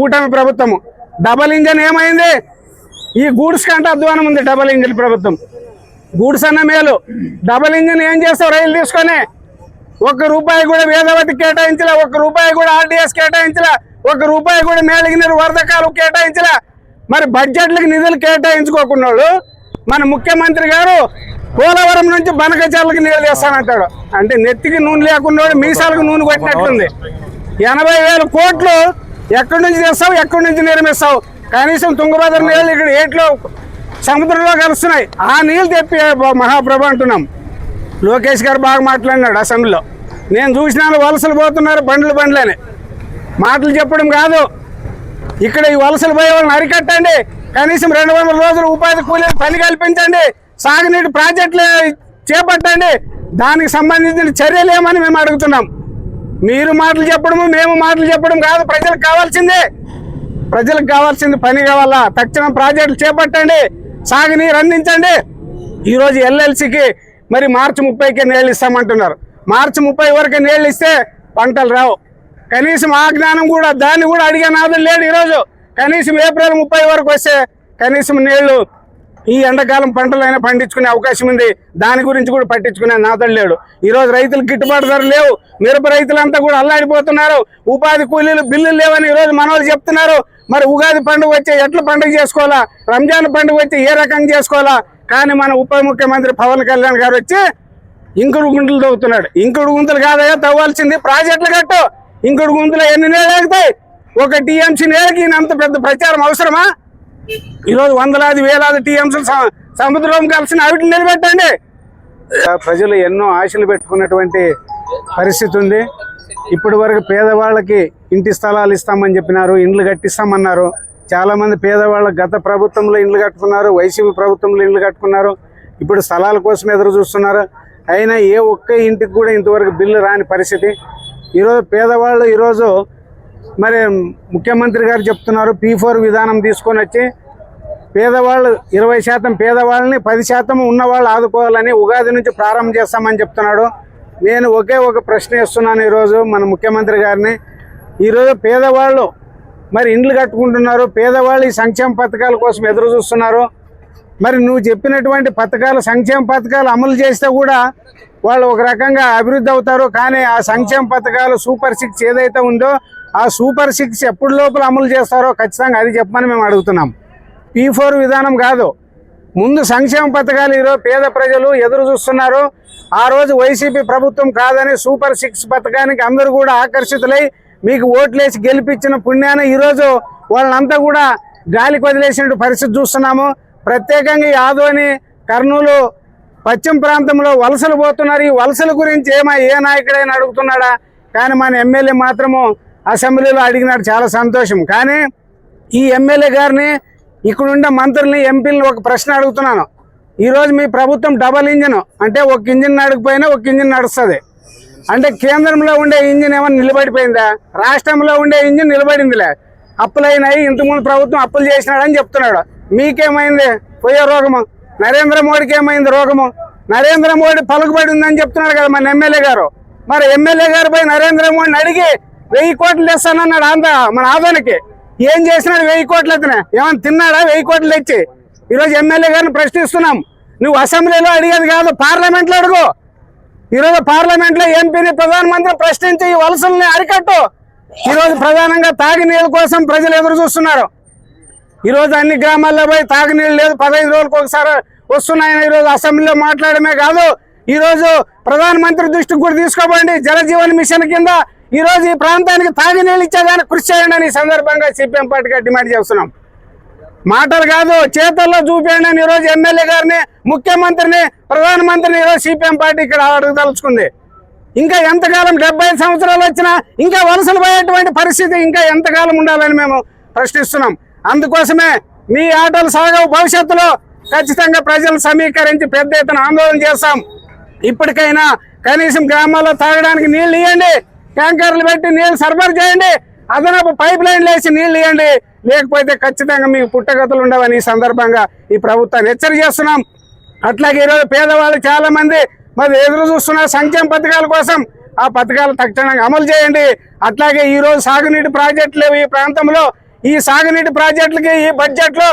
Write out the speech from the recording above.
కూటమి ప్రభుత్వము. Double engine ఏమైంది? ఈ గూడ్స్ కంటే అధ్వానం ఉంది డబల్ ఇంజన్ ప్రభుత్వం. గూడ్స్ అన్న మేలు. డబల్ ఇంజన్ ఏం చేస్తావు? రైలు తీసుకొని ఒక్క రూపాయి కూడా వేదవతి కేటాయించలే ఒక్క రూపాయి కూడా ఆర్డీఎస్ కేటాయించలే ఒక్క రూపాయి కూడా మేళగినరు వరదకాలు కేటాయించలే. మరి బడ్జెట్లకు నిధులు కేటాయించుకోకున్నాడు. మన ముఖ్యమంత్రి గారు పోలవరం నుంచి బనకచర్లకు నీళ్ళు చేస్తానంటాడు అంటే నెత్తికి నూనె లేకుండా మీసాలకు నూనె కొట్టినట్టుంది ఎనభై వేల కోట్లు ఎక్కడి నుంచి తెస్తావు ఎక్కడి నుంచి నిర్మిస్తావు కనీసం తుంగభద్ర నీళ్ళు ఇక్కడ ఏట్లో సముద్రంలో కలుస్తున్నాయి. ఆ నీళ్ళు తెప్పి మహాప్రభు అంటున్నాం. లోకేష్ గారు బాగా మాట్లాడినాడు అసెంబ్లీలో. నేను చూసినాను వలసలు పోతున్నారు బండ్లు బండ్లని. మాటలు చెప్పడం కాదు. ఇక్కడ ఈ వలసలు పోయే వాళ్ళని అరికట్టండి. కనీసం రెండు వందల రోజులు ఉపాధి కూలీలు పని కల్పించండి. సాగునీటి ప్రాజెక్టులు చేపట్టండి. దానికి సంబంధించిన చర్యలు ఏమని మేము అడుగుతున్నాం. మీరు మాటలు చెప్పడము మేము మాటలు చెప్పడం కాదు. ప్రజలకు కావాల్సిందే. ప్రజలకు కావాల్సింది పని కావాలా? తక్షణం ప్రాజెక్టులు చేపట్టండి. సాగునీరు అందించండి. ఈరోజు ఎల్ఎల్సికి మరి మార్చి ముప్పైకి నీళ్ళు ఇస్తామంటున్నారు. మార్చి ముప్పై వరకు నీళ్ళు ఇస్తే పంటలు రావు. కనీసం ఆ జ్ఞానం కూడా దాన్ని కూడా అడిగే నాదులు లేడు ఈరోజు. కనీసం ఏప్రిల్ ముప్పై వరకు వస్తే కనీసం నీళ్ళు ఈ ఎండాకాలం పంటలైనా పండించుకునే అవకాశం ఉంది. దాని గురించి కూడా పట్టించుకునే నాతడు లేడు. ఈరోజు రైతులు గిట్టుబాటు ధర లేవు. మిరప రైతులంతా కూడా అల్లాడిపోతున్నారు. ఉపాధి కూలీలు బిల్లులు లేవని ఈరోజు మనవాళ్ళు చెప్తున్నారు. మరి ఉగాది పండుగ వచ్చే ఎట్ల పండుగ చేసుకోవాలా? రంజాన్ పండుగ వచ్చి ఏ రకంగా చేసుకోవాలా? కానీ మన ఉప ముఖ్యమంత్రి పవన్ కళ్యాణ్ గారు వచ్చి ఇంకుడు గుంటలు తవ్వుతున్నాడు. ఇంకుడు గుంతలు కాదయా తవ్వాల్సింది ప్రాజెక్టులు కట్టు. ఇంకుడు గుంతలు ఎన్ని నేలు ఆగుతాయి? ఒక టీఎంసీ నేలకి ఈయన అంత పెద్ద ప్రచారం అవసరమా? ఈరోజు వందలాది వేలాది టీఎంసీలు స- సముద్రం కలిసిన అవిటిని నిలబెట్టండి. ప్రజలు ఎన్నో ఆశలు పెట్టుకున్నటువంటి పరిస్థితి ఉంది. ఇప్పటి వరకు పేదవాళ్ళకి ఇంటి స్థలాలు ఇస్తామని చెప్పినారు ఇండ్లు కట్టిస్తామన్నారు. చాలామంది పేదవాళ్ళు గత ప్రభుత్వంలో ఇండ్లు కట్టుకున్నారు వైసీపీ ప్రభుత్వంలో ఇండ్లు కట్టుకున్నారు. ఇప్పుడు స్థలాల కోసం ఎదురు చూస్తున్నారు. అయినా ఏ ఒక్క ఇంటికి కూడా ఇంతవరకు బిల్లు రాని పరిస్థితి. ఈరోజు పేదవాళ్ళు ఈరోజు మరి ముఖ్యమంత్రి గారు చెప్తున్నారు పీ ఫోర్ విధానం తీసుకొని వచ్చి పేదవాళ్ళు ఇరవై శాతం పేదవాళ్ళని పది శాతం ఉన్నవాళ్ళు ఆదుకోవాలని ఉగాది నుంచి ప్రారంభం చేస్తామని చెప్తున్నాడు. నేను ఒకే ఒక ప్రశ్న ఇస్తున్నాను ఈరోజు మన ముఖ్యమంత్రి గారిని. ఈరోజు పేదవాళ్ళు మరి ఇండ్లు కట్టుకుంటున్నారు పేదవాళ్ళు ఈ సంక్షేమ పథకాల కోసం ఎదురు చూస్తున్నారు. మరి నువ్వు చెప్పినటువంటి పథకాలు సంక్షేమ పథకాలు అమలు చేస్తే కూడా వాళ్ళు ఒక రకంగా అభివృద్ధి అవుతారు. కానీ ఆ సంక్షేమ పథకాలు సూపర్ సిక్స్ ఏదైతే ఉందో ఆ సూపర్ సిక్స్ ఎప్పుడు లోపల అమలు చేస్తారో ఖచ్చితంగా అది చెప్పమని మేము అడుగుతున్నాం. పీ ఫోర్ విధానం కాదు. ముందు సంక్షేమ పథకాలు ఈరోజు పేద ప్రజలు ఎదురు చూస్తున్నారు. ఆ రోజు వైసీపీ ప్రభుత్వం కాదని సూపర్ సిక్స్ పథకానికి అందరూ కూడా ఆకర్షితులై మీకు ఓట్లేసి గెలిపించిన పుణ్యాన ఈరోజు వాళ్ళంతా కూడా గాలికి వదిలేసిన పరిస్థితి చూస్తున్నాము. ప్రత్యేకంగా ఈ కర్నూలు పశ్చిమ ప్రాంతంలో వలసలు పోతున్నారు. ఈ వలసల గురించి ఏమా ఏ నాయకుడైనా అడుగుతున్నాడా? కానీ మన ఎమ్మెల్యే మాత్రము అసెంబ్లీలో అడిగినాడు చాలా సంతోషం. కానీ ఈ ఎమ్మెల్యే గారిని ఇక్కడుండే మంత్రుల్ని ఎంపీలని ఒక ప్రశ్న అడుగుతున్నాను. ఈరోజు మీ ప్రభుత్వం డబల్ ఇంజిన్ అంటే ఒక ఇంజిన్ నడకపోయినా ఒక ఇంజిన్ నడుస్తుంది. అంటే కేంద్రంలో ఉండే ఇంజిన్ ఏమైనా నిలబడిపోయిందా? రాష్ట్రంలో ఉండే ఇంజిన్ నిలబడిందిలే. అప్పులైనాయి ఇంతకుముందు ప్రభుత్వం అప్పులు చేసినాడని చెప్తున్నాడు. మీకేమైంది? పోయే రోగము. నరేంద్ర మోడీకి ఏమైంది రోగము? నరేంద్ర మోడీ పలుకుబడి ఉందని చెప్తున్నాడు కదా మన ఎమ్మెల్యే గారు. మరి ఎమ్మెల్యే గారు పోయి నరేంద్ర మోడీని అడిగి వెయ్యి కోట్లు తెస్తానన్నాడు అంత మన ఆదానికి. ఏం చేసినాడు వెయ్యి కోట్లు అతనే ఏమైనా తిన్నాడా? వెయ్యి కోట్లు తెచ్చి. ఈరోజు ఎమ్మెల్యే గారిని ప్రశ్నిస్తున్నాం. నువ్వు అసెంబ్లీలో అడిగేది కాదు పార్లమెంట్లో అడుగు. ఈరోజు పార్లమెంట్లో ఎంపీని ప్రధానమంత్రి ప్రశ్నించి ఈ వలసల్ని అరికట్టు. ఈరోజు ప్రధానంగా తాగునీళ్ళ కోసం ప్రజలు ఎదురు చూస్తున్నారు. ఈరోజు అన్ని గ్రామాల్లో పోయి తాగునీళ్ళు లేదు. పదహైదు రోజులకు ఒకసారి వస్తున్నాయని ఈరోజు అసెంబ్లీలో మాట్లాడమే కాదు. ఈరోజు ప్రధానమంత్రి దృష్టికి కూడా తీసుకోబండి జలజీవన్ మిషన్ కింద ఈ రోజు ఈ ప్రాంతానికి తాగునీళ్ళు ఇచ్చేదానికి కృషి చేయండి అని ఈ సందర్భంగా సిపిఎం పార్టీగా డిమాండ్ చేస్తున్నాం. మాటలు కాదు చేతల్లో చూపేయండి అని ఈరోజు ఎమ్మెల్యే గారిని ముఖ్యమంత్రిని ప్రధానమంత్రిని ఈరోజు సిపిఎం పార్టీ ఇక్కడ అడగదలుచుకుంది ఇంకా ఎంతకాలం డెబ్బై ఐదు సంవత్సరాలు వచ్చినా ఇంకా వలసలు పోయేటువంటి పరిస్థితి ఇంకా ఎంతకాలం ఉండాలని మేము ప్రశ్నిస్తున్నాం. అందుకోసమే మీ ఆటలు సాగవు భవిష్యత్తులో ఖచ్చితంగా ప్రజలు సమీకరించి పెద్ద ఎత్తున ఆందోళన చేస్తాం. ఇప్పటికైనా కనీసం గ్రామాల్లో తాగడానికి నీళ్ళు ఇవ్వండి ట్యాంకర్లు పెట్టి నీళ్ళు సరఫరా చేయండి. అదనపు పైప్ లైన్లు వేసి నీళ్ళు ఇవ్వండి లేకపోతే ఖచ్చితంగా మీకు పుట్టగతులు ఉండవని ఈ సందర్భంగా ఈ ప్రభుత్వాన్ని హెచ్చరిక చేస్తున్నాం. అట్లాగే ఈరోజు పేదవాళ్ళు చాలా మంది మరి ఎదురు చూస్తున్న సంక్షేమ పథకాల కోసం ఆ పథకాలు తక్షణంగా అమలు చేయండి. అట్లాగే ఈరోజు సాగునీటి ప్రాజెక్టులు లేవు ఈ ప్రాంతంలో. ఈ సాగునీటి ప్రాజెక్టులకి ఈ బడ్జెట్లో